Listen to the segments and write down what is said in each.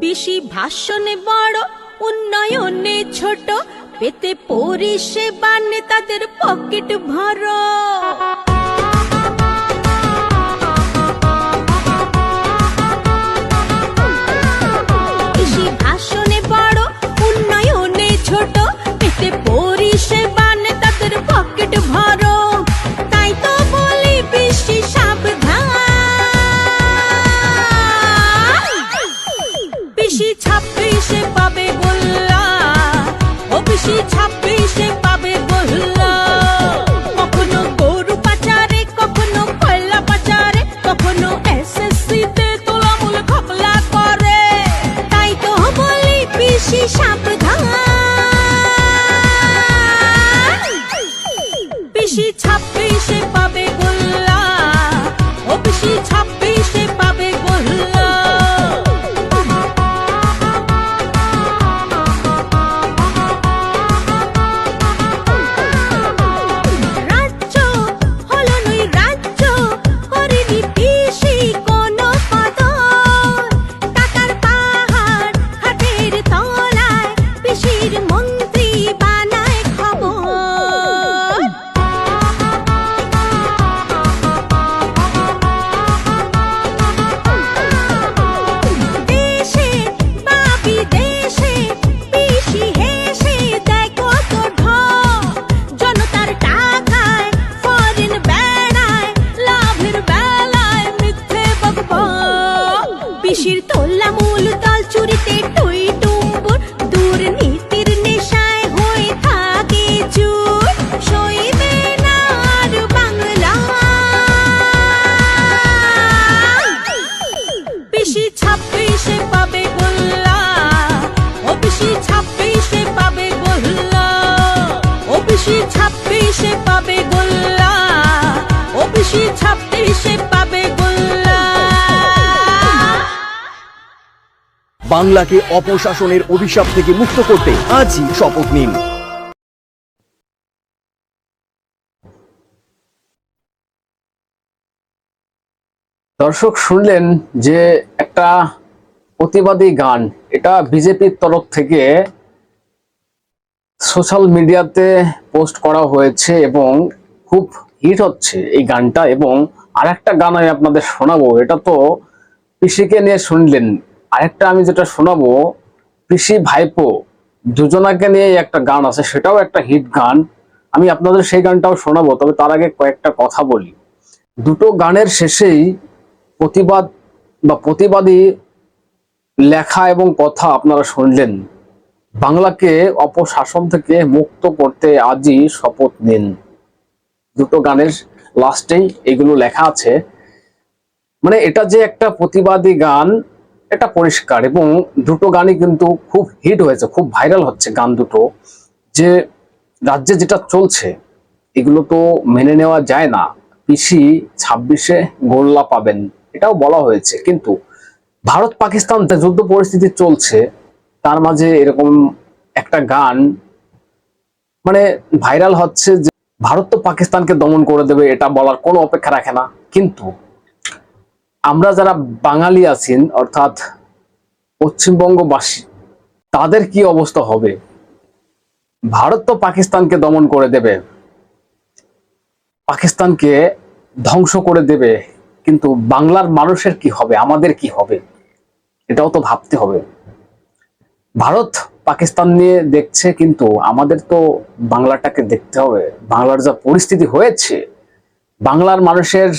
পিসি ভাষণে বড় উন্নয়নে ছোট পেতে পরিষেবা নেতাদের পকেট ভর। পিসি ছাব্বিশে ও পিসি ছাব্বিশে পাবে গোল্লা। ও পিসি ছাব্বিশে পাবে গোল্লা। বাংলাকে অপশাসনের অভিশাপ থেকে মুক্ত করতে আজই শপথ নিন। দর্শক শুনলেন যে একটা প্রতিবাদী গান এটা বিজেপির তরফ থেকে সোশ্যাল মিডিয়াতে পোস্ট করা হয়েছে এবং খুব হিট হচ্ছে এই গানটা এবং আরেকটা গান আমি আপনাদের শোনাবো। এটা তো পিসিকে নিয়ে শুনলেন। আরেকটা আমি যেটা শোনাবো, পিসি ভাইপো, দুজনাকে নিয়ে একটা গান আছে, সেটাও একটা হিট গান। আমি আপনাদের সেই গানটাও শোনাবো, তবে তার আগে কয়েকটা কথা বলি। দুটো গানের শেষেই প্রতিবাদ বা প্রতিবাদী লেখা এবং কথা আপনারা শুনলেন। বাংলাকে অপশাসন থেকে মুক্ত করতে আজই শপথ নিন। দুটো গানের লাস্টেই এগুলো লেখা আছে। মানে এটা যে একটা প্রতিবাদী গান, এটা পরিষ্কার এবং দুটো গানই কিন্তু খুব হিট হয়েছে, খুব ভাইরাল হচ্ছে গান দুটো। যে রাজ্যে যেটা চলছে, এগুলো তো মেনে নেওয়া যায় না। পিসি ছাব্বিশে গোল্লা পাবেন, এটাও বলা হয়েছে। কিন্তু ভারত পাকিস্তান যুদ্ধ পরিস্থিতি চলছে তার মাঝে এরকম একটা গান মানে ভাইরাল হচ্ছে যে ভারত তো পাকিস্তানকে দমন করে দেবে, এটা বলার কোনো অপেক্ষা রাখে না। কিন্তু আমরা যারা বাঙালি আছেন অর্থাৎ পশ্চিমবঙ্গবাসী, তাদের কি অবস্থা হবে? ভারত তো পাকিস্তানকে দমন করে দেবে, পাকিস্তানকে ধ্বংস করে দেবে, কিন্তু বাংলার মানুষের কি হবে? আমাদের কি হবে? এটাও তো ভাবতে হবে। ভারত পাকিস্তান নিয়ে দেখছে, কিন্তু আমাদের তো বাংলাটাকে দেখতে হবে। বাংলার যা পরিস্থিতি হয়েছে, বাংলার মানুষের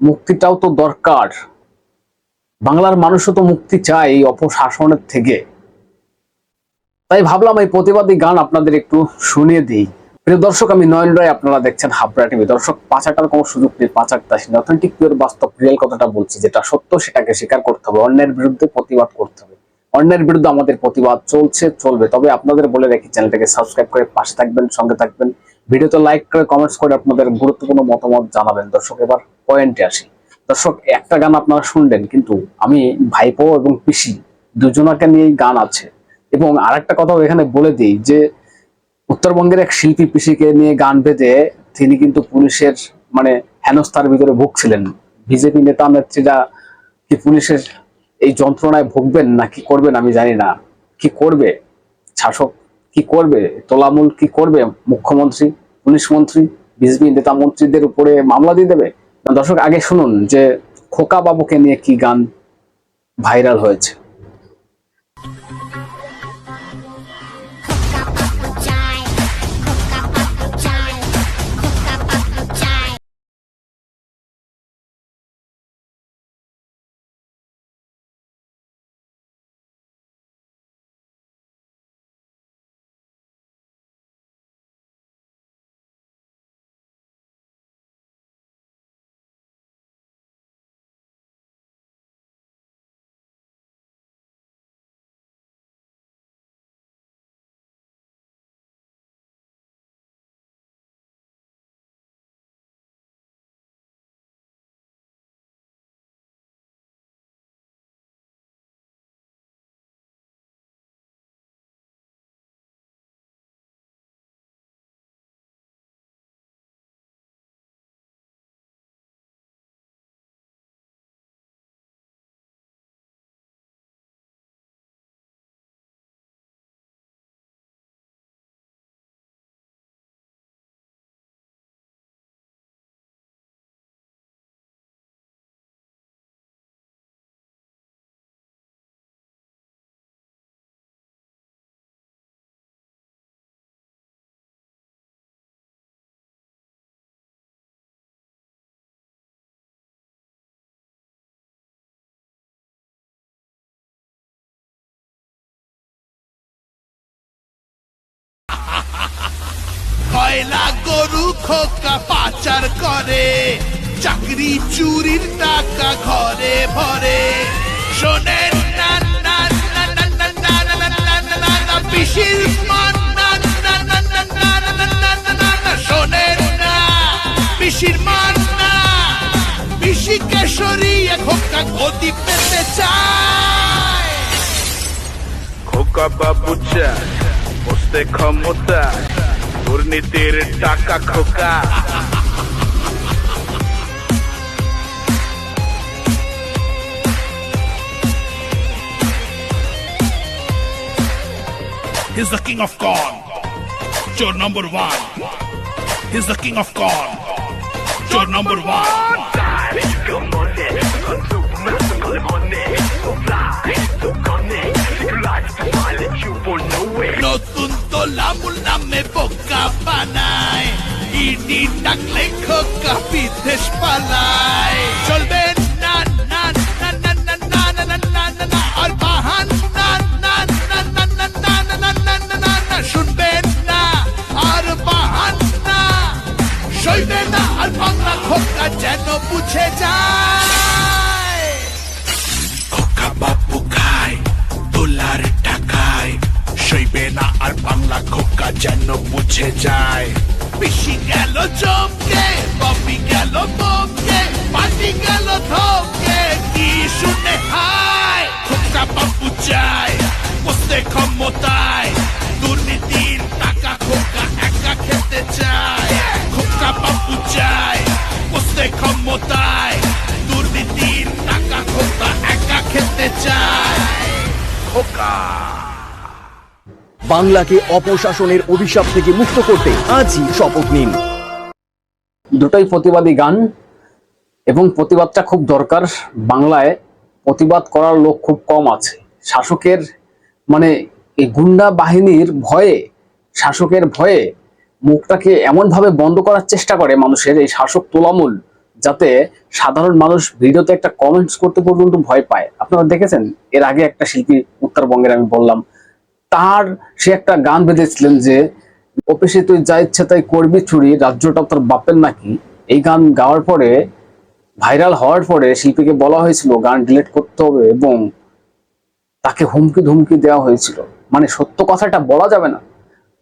মুক্তিটাও তো দরকার। বাংলার মানুষও তো মুক্তি চাই এই অপশাসনের থেকে। তাই ভাবলাম এই প্রতিবাদী গান আপনাদের একটু শুনিয়ে দিই। প্রিয় দর্শক, আমি নয়ন রায়, আপনারা দেখছেন হাবড়া টিভি। দর্শক, পাচারটার কোনো সুযোগ নেই, পাচার তাসিন অথেন্টিক পিওর বাস্তব রিয়েল কথাটা বলছি। যেটা সত্য, সেটাকে স্বীকার করতে হবে। অন্যের বিরুদ্ধে প্রতিবাদ করতে হবে। অন্যের বিরুদ্ধে আমাদের প্রতিবাদ চলছে, চলবে। তবে আপনাদের বলে রাখি, চ্যানেলটাকে সাবস্ক্রাইব করে পাশে থাকবেন, সঙ্গে থাকবেন। ভিডিওতে লাইক করে কমেন্টস করে আপনাদের গুরুত্বপূর্ণ মতামত জানাবেন। দর্শক, এবার পয়েন্টে আসি। দর্শক, একটা গান আপনারা শুনলেন, কিন্তু আমি ভাইপো এবং পিসি দুজনাকে নিয়েই গান আছে। এবং আরেকটা কথাও এখানে বলে দিই যে, উত্তরবঙ্গের এক শিল্পী পিসিকে নিয়ে গান বেঁধে তিনি কিন্তু পুলিশের মানে হেনস্থার ভিতরে ভুগছিলেন। বিজেপি নেতা, নেত্রীরা কি পুলিশের এই যন্ত্রণায় ভুগবেন না, কি করবেন আমি জানি না। কি করবে? শাসক কি করবে? তোলামূল কি করবে? মুখ্যমন্ত্রী, পুলিশ মন্ত্রী, বিজেপি নেতা মন্ত্রীদের উপরে মামলা দিয়ে দেবে? দর্শক, আগে শুনুন যে খোকা বাবুকে নিয়ে কি গান ভাইরাল হয়েছে। কয়লা গরু খোকা পাচার করে চাকরি চুরির টাকা ঘরে ভরে শোনেন না মান মান খোকা পেতে চায় খোকা বাবু চায় বসতে ক্ষমতা দুর্নীতির টাকা খোকা He's the king of corn. You're number one. He's the king of corn. You're number one. নতুন তোলামুল নামে বোকা বানায় ডাকলে পালায় চলবে না যেন বুঝে যায় যেন যায়। পিসি গেল চমকে পপি গেল বমকে পাটি গেল থমকে কি শুনে হায়? বাংলাকে অপশাসনের অভিশাপ থেকে মুক্ত করতে আজই শপথ নিন। দুটোই প্রতিবাদী গান এবং প্রতিবাদটা খুব দরকার। বাংলায় প্রতিবাদ করার লোক খুব কম আছে। শাসকের মানে এই গুন্ডা বাহিনীর ভয়ে, শাসকের ভয়ে মুখটাকে এমনভাবে বন্ধ করার চেষ্টা করে মানুষের এই শাসক তোলামূল, যাতে সাধারণ মানুষ ভিডিওতে একটা কমেন্টস করতে পর্যন্ত ভয় পায়। আপনারা দেখেছেন? এর আগে একটা শিল্পী উত্তরবঙ্গের আমি বললাম তার সে একটা গান বেঁধেছিলেন যে, অফিসে তুই যা ইচ্ছে তাই করবি চুরি রাজ্যটা তোর বাপের নাকি? এই গান গাওয়ার পরে, ভাইরাল হওয়ার পরে শিল্পীকে বলা হয়েছিল, গান ডিলেট করতে হবে এবং তাকে হুমকি ধুমকি দেওয়া হয়েছিল। মানে সত্য কথাটা বলা যাবে না।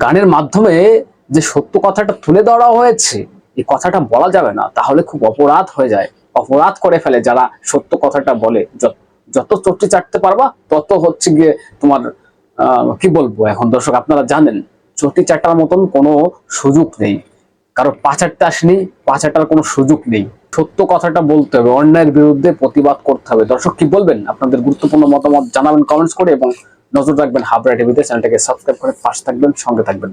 গানের মাধ্যমে যে সত্য কথাটা তুলে ধরা হয়েছে, এই কথাটা বলা যাবে না। তাহলে খুব অপরাধ হয়ে যায়। অপরাধ করে ফেলে যারা সত্য কথাটা বলে। যত- চট্টি চাটতে পারবা, তত হচ্ছে গিয়ে তোমার কি বলব এখন? দর্শক, আপনারা জানেন, চটি চাটার মতন কোনো সুযোগ নেই। কারও পাচারটা আসেনি পাচারটার কোনো সুযোগ নেই। সত্য কথাটা বলতে হবে, অন্যায়ের বিরুদ্ধে প্রতিবাদ করতে হবে। দর্শক, কি বলবেন? আপনাদের গুরুত্বপূর্ণ মতামত জানাবেন কমেন্টস করে, এবং নজর রাখবেন হাবরা টিভিতে। চ্যানেলটাকে সাবস্ক্রাইব করে পাশে থাকবেন, সঙ্গে থাকবেন।